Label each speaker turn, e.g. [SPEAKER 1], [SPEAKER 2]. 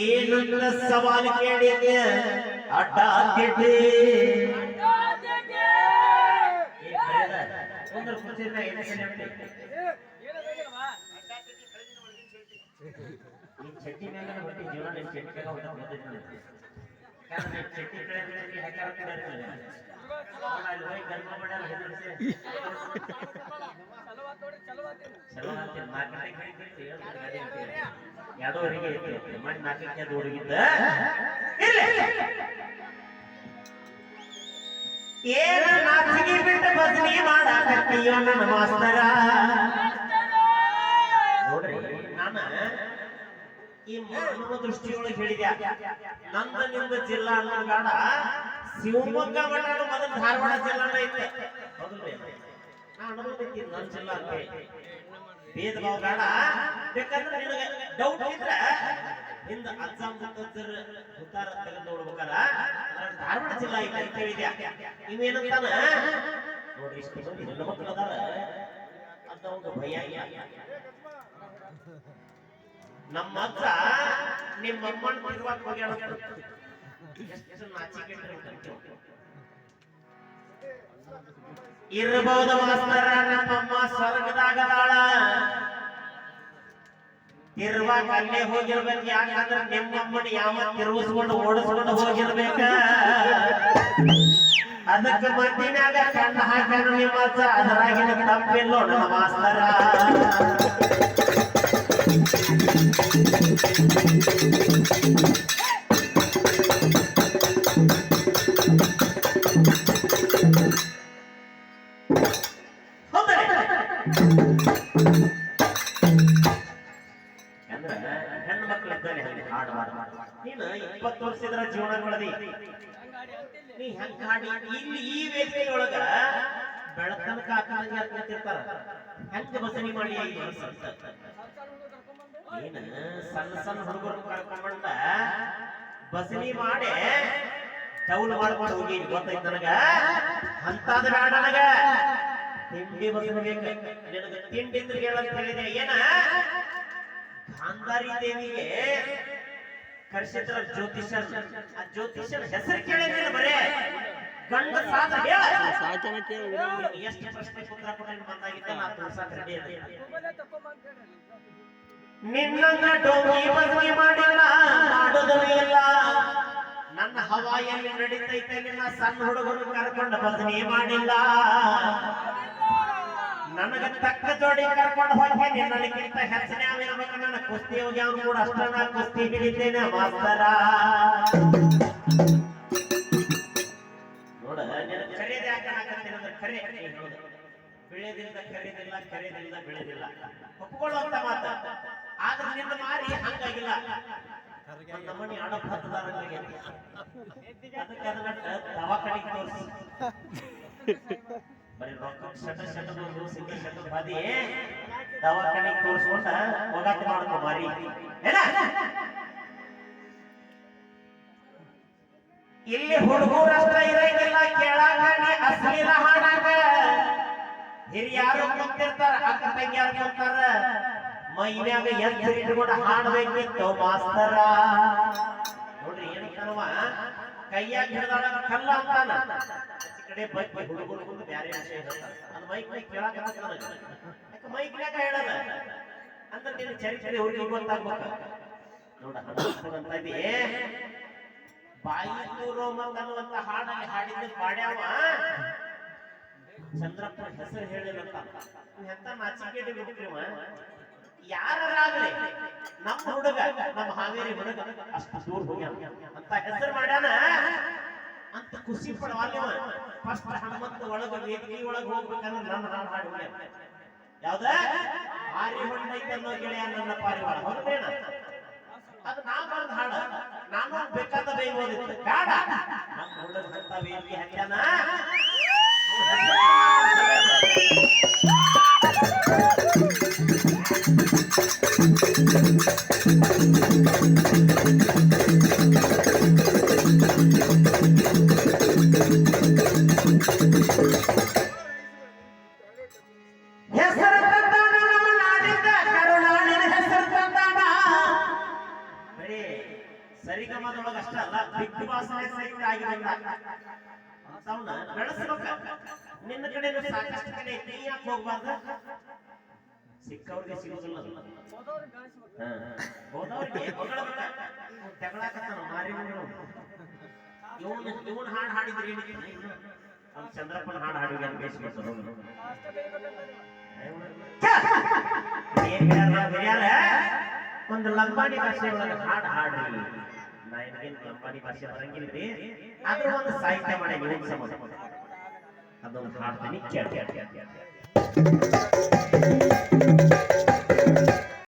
[SPEAKER 1] ಏನಂತ ಸವಾಲು ಕೇಳಿದ್ಯ ಅಡ್ಡ. ಈ ಚಟ್ಟಿ ಜೀವನ ಚಟ್ಟಿ. ಕಾರಣ ಚಟ್ಟಿ ಹೆದರ್ಸಿ. ಮಾಡಿ ನಾಲ್ಕಕ್ಕೆ ಅದು ಹುಡುಗಿದ್ದ. ಏನ ನಾಚಿಗೆ ಬಿಟ್ಟು ಬದಲಿ ಮಾಡಾಕತ್ತೀಯೋ ನನ್ನ ಮಾಸ್ತರ ನೋಡ್ರಿ, ನಾನ ಈ ಮಾನವ ದೃಷ್ಟಿಯೊಳಗೆ ಹೇಳಿದೆ ನನ್ನ ನಿಮ್ದ ಜಿಲ್ಲಾ ಅನ್ನಗಾಡ ಶಿವಮೊಗ್ಗ ಮಠ ಮೊದಲು ಧಾರವಾಡ ಜಿಲ್ಲಾನ ಐತೆ ಹೌದಿಲ್ರಿ? ಭೇದ ಭಾವ ಬೇಡ. ಬೇಕಂದ್ರೆ ನಿನಗೆ ಡೌಟ್ ಇದ್ರೆ ಹಿಂದ ಅಜ್ಜ ಮುತ್ತಜ್ಜರ ಉತ್ತಾರ ತೆಗೆದು ನೋಡ್ಬೇಕಾರ? ಧಾರವಾಡ ಜಿಲ್ಲಾ ಐತೆ ಅಂತ ಹೇಳಿದ್ಯಾ ನೀವೇನಂತಾನ ನೋಡ್ರಿ, ಇಷ್ಟು ಮಂದಿ ಹೆಣ್ಣು ಮಕ್ಕಳು ಅದಾರ. ಅದ ಒಂದು ಭಯ. ಇಲ್ಲ. ನಮ್ಮ ಅಜ್ಜ ನಿಮ್ಮ ಅಮ್ಮನ ಹೋಗ್ಯಾಳ ಎಷ್ಟು ನಾಚಿಕೆ ಇರಬಹುದು ಮಾಸ್ತರ ನಮ್ಮಮ್ಮ ಸ್ವರ್ಗದಾಗದಾಳ ತಿರುವಾಗ ಅಲ್ಲೇ ಹೋಗಿರ್ಬೇಕು, ಯಾಕಂದ್ರೆ ನಿಮ್ಮಮ್ಮನ ಯಾವ ತಿರುಗಿಸ್ಕೊಂಡು ಓಡಿಸ್ಕೊಂಡು ಹೋಗಿರ್ಬೇಕ ಅದಕ್ಕೆ ಮದ್ದಿನಾಗ ಕಣ್ಣ ಹಾಕ್ಯಾರ ನಿಮ್ಮ ಅದರಾಗಿನ ತಪ್ಪಿಲ್ಲ ನನ್ನ ಮಾಸ್ತರ? ಅಂದ್ರೆ ಹೆಣ್ಣು ಮಕ್ಕಳು ಇದ್ದಲ್ಲಿ ಹಂಗೆ ಹಾಡು ಹಾಡು ನೀನು ಇಪ್ಪತ್ತು ವರ್ಷದ ಜೀವನ ಕಳೆದಿ ನೀ ಹೆಂಗ್ ಹಾಡಿ ಇಲ್ಲಿ ಈ ವೇದಿಕೆಯೊಳಗ ಒಳಗ ಹಾಕಂಗೆ ಹಾಕ್ತಿರ್ತಾರ ಹೆಂಗ್ ಬಸಣಿ ಮಾಡಿ? ಏನ ಸಣ್ಣ ಸಣ್ಣ ಹುಡುಗರು ಕರ್ಕೊಂಡ್ಬಂದ ಬಸಣಿ ಮಾಡಿ ಡೌಲ್ ಮಾಡ್ಕೊಂಡು ಹೋಗಿ ಗೊತ್ತೈತ್ ನನಗ? ಅಂತಾದ ಬೇಡ ನನಗ. ತಿಂಡಿ ಬಸಣಿ ಬೇಕು. ನಿನಗ ತಿಂಡಿ ಅಂದ್ರೆ ಹೇಳಂತ ಹೇಳಿದೆ. ಏನ? ಗಾಂಧಾರಿ ದೇವಿಗೆ ಕರ್ಸಿದ್ರ ಜ್ಯೋತಿಷರ್ ಆ ಜ್ಯೋತಿಷರ್ ಹೆಸರು ಕೇಳಿದ್ರೆ ಬರೇ. ಗಂಡ ಸಾಧ ಹೇಳ.
[SPEAKER 2] ಸಾಧನ ಕೇಳಿ
[SPEAKER 1] ಎಷ್ಟು ಪ್ರಶ್ನೆ ಉತ್ತರ ಕೊಟ್ಟು ಬಂದಾಗಿದ್ದ ನಾ ತೋರ್ಸಕ್ ರೆಡಿ ನಿನ್ನನ್ನ ಡೋಂಗಿ ಬದಲಿ ಮಾಡಿಲ್ಲ ಮಾಡೋದು ಇಲ್ಲ. ನನ್ನ ಹವಾಯಲ್ಲಿ ನಡೀತೈತೆ ನಿನ್ನ ಸಣ್ಣ ಹುಡುಗರು ಕರ್ಕೊಂಡು ಬದಲಿ ಮಾಡಿಲ್ಲ. ನನಗ ತಕ್ಕ ಜೋಡಿ ಕರ್ಕೊಂಡು ಹೋಗಿ ನನಗಿಂತ ಹೆಚ್ಚಿನ ನನ್ನ ಕುಸ್ತಿ ಹೋಗಿ ಅವ್ನು ಕೂಡ ಅಷ್ಟ ನಾ ಕುಸ್ತಿ ಹಿಡಿತೇನೆ, ಮಾಸ್ತರ. ನೋಡ ಕರೆಯದೆ ಅಂದ್ರೆ ಕರೆ. ಬೆಳೆದಿಲ್ಲ ಕರೆದಿಲ್ಲ ಕರೆದಿಲ್ಲ ಮಾತ. ಆದ್ರೆ ನಿನ್ನ ಮಾರಿ ಹಂಗಾಗಿಲ್ಲ. ದವಾಖಾನಿಗೆ ತೋರಿಸಿ. ಬರೀ ರೊಕ್ಕ ಶಟ ಶಟ ಬಂದು ಸಿಂಗಿ ಶಟ ಬಾದಿ ದವಾಖಾನಿಗೆ ತೋರಿಸ್ಕೊಂಡ ಒಗಾಟ ಮಾಡ್ಕೊ ಮಾರಿ. ಇಲ್ಲಿ ಹುಡುಗರಷ್ಟ ಇರಂಗಿಲ್ಲ ಕೇಳಾಕ ಅಸಲಿ ಹಾಡಾಕ ಹಿರಿಯಾರು ಕೂತಿರ್ತಾರ, ಅಕ್ಕ ತಂಗಿಯಾರು ಕೂತಾರ. ಮೈನ್ಯಾಗ ಎತ್ತರ ಇಟ್ಕೊಂಡು ಹಾಡ್ಬೇಕಿತ್ತು ಮಾಸ್ತರ. ನೋಡ್ರಿ ಏನು ಕಣವ ಕೈಯಾಗ ಹಿಡ್ದಾಳ ಕಲ್ಲ ಅಂತಾನ. ಕಡೆ ಬೈಕ್ ಹುಡುಗರು ಬಂದು ಬ್ಯಾರೆ ವಿಷಯ ಅದು ಮೈಕ್ ಮೈಕ್ ಕೇಳಾಕ ಯಾಕೆ ಮೈಕ್ ಮ್ಯಾಗ ಹೇಳಲ್ಲ? ಅಂದ್ರೆ ನಿನ್ನ ಚರಿತ್ರೆ ಅವ್ರಿಗೆ ಗೊತ್ತಾಗ್ಬೇಕು. ನೋಡ ಅಂತ ಇದ್ದೀ. ಬಾಯಿ ರೋಮನ್ ಅನ್ನುವಂತ ಹಾಡಲ್ಲಿ ಹಾಡಿದ್ದು ಪಾಡ್ಯಾವ? ಚಂದ್ರಪ್ಪನ ಹೆಸರು ಹೇಳಿದಂತ ಎಂತ ನಾಚಿಕೆಡಿ ಬಿಟ್ಟಿರುವ ಯಾರಾಗ್ಲಿ ನಮ್ಮ ಹುಡುಗ, ನಮ್ಮ ಹಾವೇರಿ ಹುಡುಗ ಅಷ್ಟು ದೂರ ಹೋಗ್ಯಾನ. ಅಂತ ಹೆಸರು ಮಾಡ್ಯಾನ? ಅಂತ ಖುಷಿ ಪಡವಾಲ್ಯವ ಫಸ್ಟ್ ಹನುಮಂತ ಒಳಗ ವೇದಿಕೆ ಒಳಗ ಹೋಗ್ಬೇಕಂದ್ರೆ ನನ್ನ ಹಾಡು ಹಾಡಿ. ಯಾವ್ದ? ಭಾರಿ ಹೊಂಡೈತೆ ಅನ್ನೋ ಗೆಳೆಯ ನನ್ನ ಪಾರಿವಾಳ ಹೌದೇನ? ಅದು ನಾ ಬಂದ ಹಾಡ. ನಾನು ಬೇಕಾದ ಬೈಬೋದಿತ್ತು ಬೇಡ. ನಮ್ಮ ಹುಡುಗ ಅಂತ ವೇದಿಕೆ ಹಾಕ್ಯಾನ ಸರಿಗಮದೊಳಗ ಅಷ್ಟ ಅಲ್ಲ ಬಿಗ್ ಬಾಸ್ ಸಹಿತ ಆಗಿ ಬಂದ ಅಂತವ್ನ ಬೆಳೆಸ್ಬೇಕ. ನಿನ್ನ ಕಡೆ ಸಾಕಷ್ಟು ಕಡೆ ನೀ ಯಾಕೆ ಹೋಗ್ಬಾರ್ದು. ಸಿಕ್ಕವ್ರಿಗೆ ಸಿಗೋದಿಲ್ಲ. ಹೋದವ್ರಿಗೆ ತೆಗಳಾಕತ್ತಾನ, ಮಾರಿ ಇವನ್ ಇವ್ನ್ ಹಾಡು ಹಾಡಿದ್ರೆ? ಅವ್ನ್ ಚಂದ್ರಪ್ಪನ ಹಾಡು ಹಾಡಿದ್ರೆ ಹಿರಿಯರ? ಒಂದು ಲಂಬಾಣಿ ಭಾಷೆ ಒಳಗೆ ಹಾಡು ಹಾಡ್ರಿ. ನಾ ಏನ್ ಲಂಬಾಣಿ ಭಾಷೆ ಬರಂಗಿಲ್ರಿ. ಅದ್ರ ಒಂದು ಸಾಹಿತ್ಯ ಮಾಡಿ ನೀವು ಸಂಬಂಧ ಅದೊಂದು ಹಾಡ್ತೀನಿ